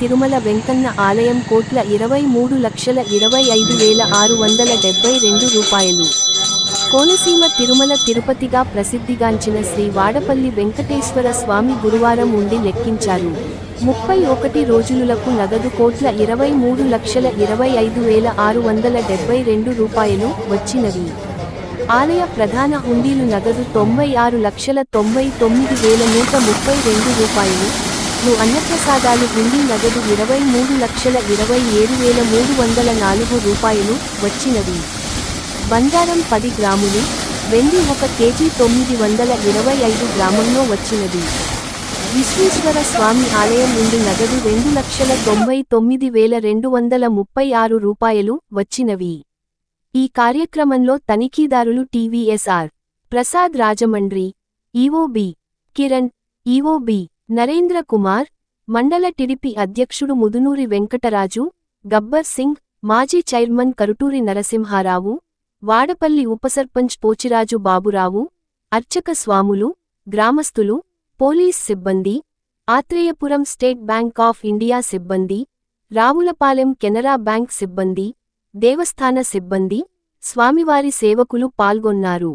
తిరుమల వెంకన్న ఆలయం కోట్ల ఇరవై మూడు లక్షల ఇరవై ఐదు వేల ఆరు వందల డెబ్బై రెండు రూపాయలు. కోనసీమ తిరుమల తిరుపతిగా ప్రసిద్ధిగాంచిన శ్రీ వాడపల్లి వెంకటేశ్వర స్వామి గురువారం ఉండి లెక్కించారు. ముప్పై ఒకటి రోజులకు నగదు కోట్ల ఇరవై మూడు లక్షల ఇరవై ఐదు వేల ఆరు వందల డెబ్బై రెండు రూపాయలు వచ్చినవి. ఆలయ ప్రధాన హుండీలు నగదు తొంభై ఆరు లక్షల తొంభై తొమ్మిది వేల నూట ముప్పై రెండు రూపాయలు ను అన్నప్రసాదాలు హుండీ నగదు ఇరవై మూడు లక్షల ఇరవై ఏడు వేల మూడు వందల నాలుగు రూపాయలు వచ్చినవి. బంగారం పది గ్రాములు వెండి ఒక కేజీ తొమ్మిది వందల ఇరవై ఐదు గ్రాముల్లో వచ్చినది విశ్వేశ్వర స్వామి ఆలయం నుండి నగదు రెండు లక్షల తొంభై తొమ్మిది వేల రెండు వందల ముప్పై ఆరు రూపాయలు వచ్చినవి. ఈ కార్యక్రమంలో తనిఖీదారులు TVSR Prasad Rajahmundry EOB Kiran EOB Narendra Kumar మండల టిడిపి అధ్యక్షుడు ముదునూరి వెంకటరాజు గబ్బర్ సింగ్ మాజీ చైర్మన్ కరుటూరి నరసింహారావు వాడపల్లి ఉపసర్పంచ్ పోచిరాజు బాబురావు అర్చక స్వాములు గ్రామస్తులు పోలీస్ సిబ్బంది Atreyapuram state bank of India సిబ్బంది రావులపాలెం కెనరా బ్యాంక్ సిబ్బంది దేవస్థాన సిబ్బంది స్వామివారి సేవకులు పాల్గొన్నారు.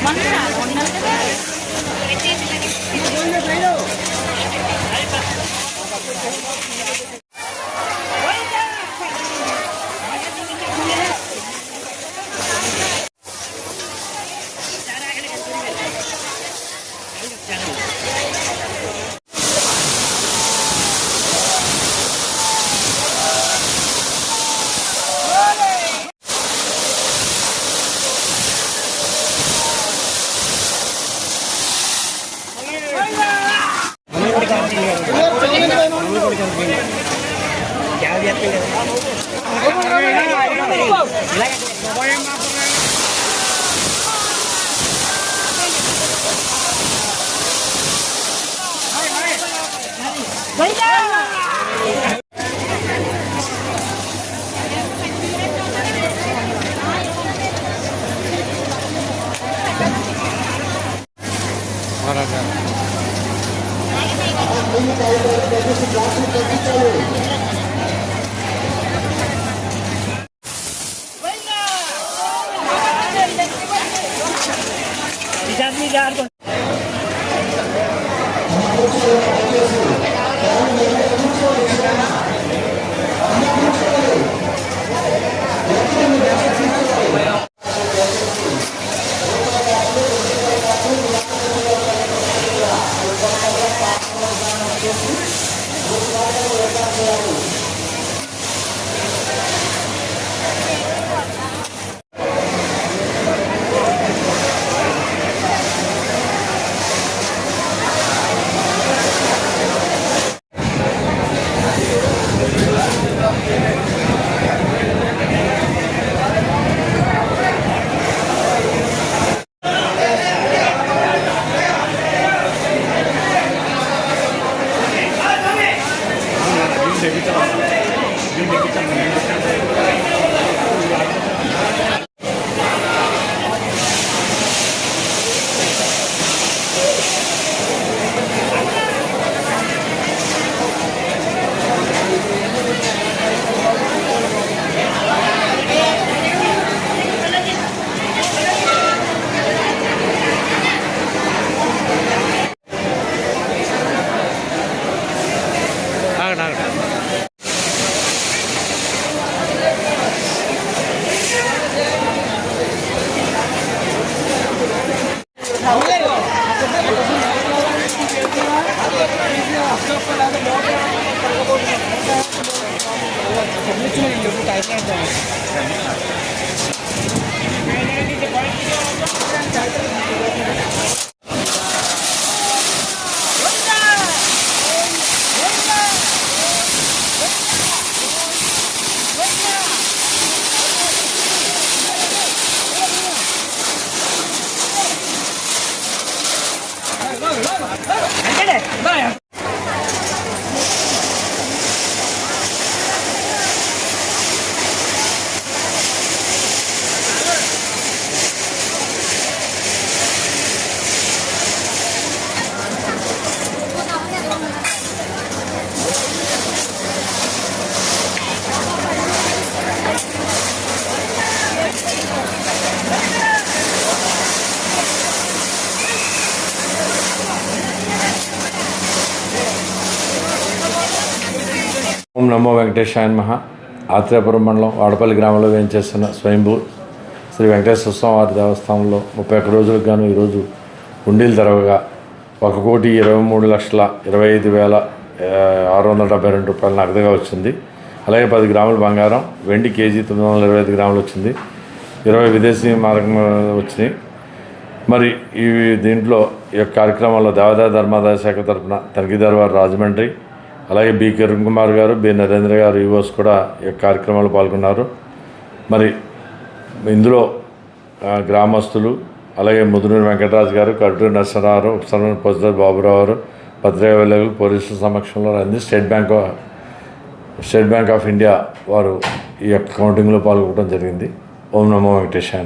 వేయండి ఓం Like form నమో వెంకటేశాయన్ మహ. ఆత్రేయపురం మండలం వాడపల్లి గ్రామంలో వేయించేస్తున్న స్వయంభూ శ్రీ వెంకటేశ్వర స్వామి వారి దేవస్థానంలో ముప్పై ఒక్క రోజులకు గాను ఈరోజు ఉండీలు తెరవగా ఒక కోటి ఇరవై మూడు లక్షల ఇరవై ఐదు వేల ఆరు వందల డెబ్బై రెండు రూపాయలు నగదుగా వచ్చింది. అలాగే పది గ్రాముల బంగారం వెండి కేజీ తొమ్మిది వందల ఇరవై ఐదు గ్రాములు వచ్చింది. ఇరవై విదేశీ మార్గం వచ్చినాయి. మరి ఈ దీంట్లో ఈ యొక్క కార్యక్రమంలో దేవాదాయ ధర్మాదాయ శాఖ తరఫున తనిఖీదారు వారు రాజమండ్రి అలాగే బి కిరణ్ కుమార్ గారు బి నరేంద్ర గారు యువస్ కూడా ఈ కార్యక్రమంలో పాల్గొన్నారు. మరి ఇందులో గ్రామస్తులు అలాగే ముదునూరు వెంకటరాజు గారు కడుటూరు నరసరావు ఉపసరణ పొద్దు బాబురావు గారు భద్రవేలు పోలీసుల సమక్షంలో అంది state bank state bank of India వారు ఈ యొక్క కౌంటింగ్లో పాల్గొనడం జరిగింది. ఓం నమో వెంకటేశాయ